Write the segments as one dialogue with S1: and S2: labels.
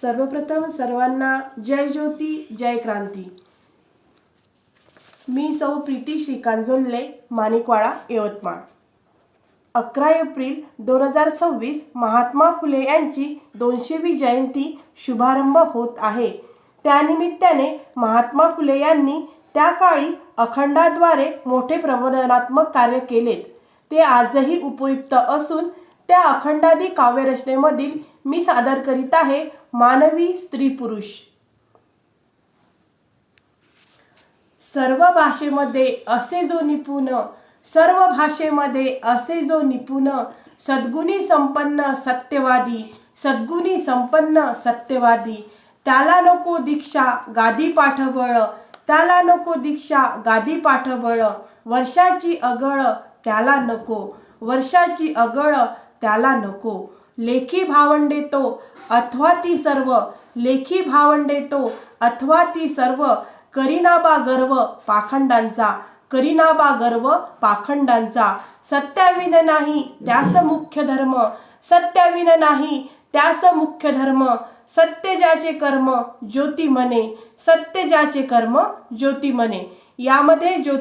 S1: सर्वप्रथम सर्वांना जय ज्योती जय क्रांती. मी सौ प्रीती श्रीकांत जोल्ले माणिकवाडा यवतमाळ. अकरा एप्रिल दोन हजार सव्वीस महात्मा फुले यांची दोनशेवी जयंती शुभारंभ होत आहे. त्यानिमित्ताने महात्मा फुले यांनी त्या काळी अखंडाद्वारे मोठे प्रबोधनात्मक कार्य केलेत. ते आजही उपयुक्त असून त्या अखंडादी काव्यरचनेमधील मी सादर करीत आहे मानवी स्त्री पुरुष. सर्व भाषेमध्ये असे जो निपुण सर्व भाषेमध्ये असे जो निपुण सद्गुणी संपन्न सत्यवादी सद्गुणी संपन्न सत्यवादी त्याला नको दीक्षा गादी पाठबळ त्याला नको दीक्षा गादी पाठबळ वर्षाची अगळ त्याला नको वर्षाची अगळ त्याला नको लेखी भावंडे तो अथवा ती सर्व. लेखी भावंडे तो अथवा ती सर्व. करीनाबा गर्व पाखंडांचा. करीनाबा गर्व पाखंडांचा. सत्याविन नाही त्यास मुख्य धर्म. सत्याविन नाही त्यास मुख्य धर्म. सत्य ज्याचे कर्म ज्योती म्हणे. सत्य ज्याचे कर्म ज्योती म्हणे. यामध्ये ज्यो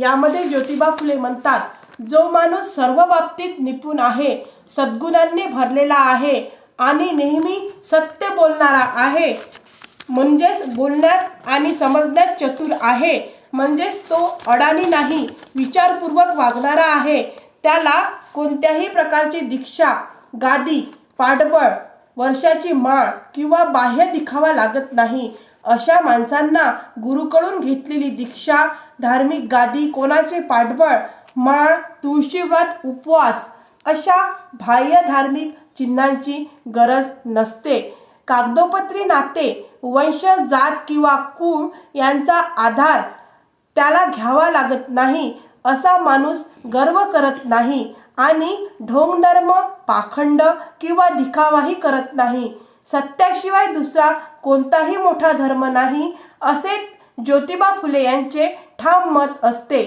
S1: यामध्ये ज्योतिबा फुले म्हणतात जो माणूस सर्व बाबतीत निपुण आहे सद्गुणांनी भरलेला आहे आणि नेहमी सत्य बोलणारा आहे म्हणजेच बोलण्यात आणि समजण्यात चतुर आहे म्हणजेच तो अडाणी नाही विचारपूर्वक वागणारा आहे त्याला कोणत्याही प्रकारची दीक्षा गादी पाठबळ वर्षाची माळ किंवा बाह्य दिखावा लागत नाही अशा माणसांना गुरुकडून घेतलेली दीक्षा धार्मिक गादी कोणाचे पाठबळ माळ तुळशीव्रत उपवास अशा बाह्य धार्मिक चिन्हांची गरज नसते. कागदोपत्री नाते वंश जात किंवा कुळ यांचा आधार त्याला घ्यावा लागत नाही असा माणूस गर्व करत नाही आणि ढोंगधर्म पाखंड किंवा दिखावाही करत नाही. सत्याशिवाय दुसरा कोणताही मोठा धर्म नाही असे ज्योतिबा फुले यांचे ठाम मत असते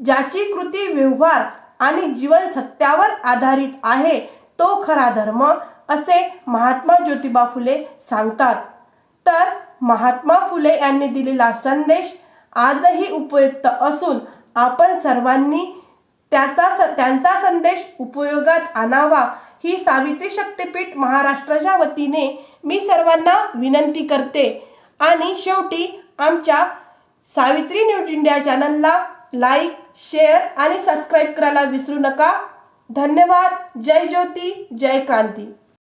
S1: ज्याची कृती व्यवहार आणि जीवन सत्यावर आधारित आहे तो खरा धर्म असे महात्मा ज्योतिबा फुले सांगतात. तर महात्मा फुले यांनी दिलेला संदेश आजही उपयुक्त असून आपण सर्वांनी त्याचा स त्यांचा संदेश उपयोगात आणावा ही सावित्री शक्तीपीठ महाराष्ट्राच्या वतीने मी सर्वांना विनंती करते. आणि शेवटी आमच्या सावित्री न्यूज इंडिया चॅनलला लाईक शेअर आणि सबस्क्राईब करायला विसरू नका. धन्यवाद. जय ज्योती जय क्रांती.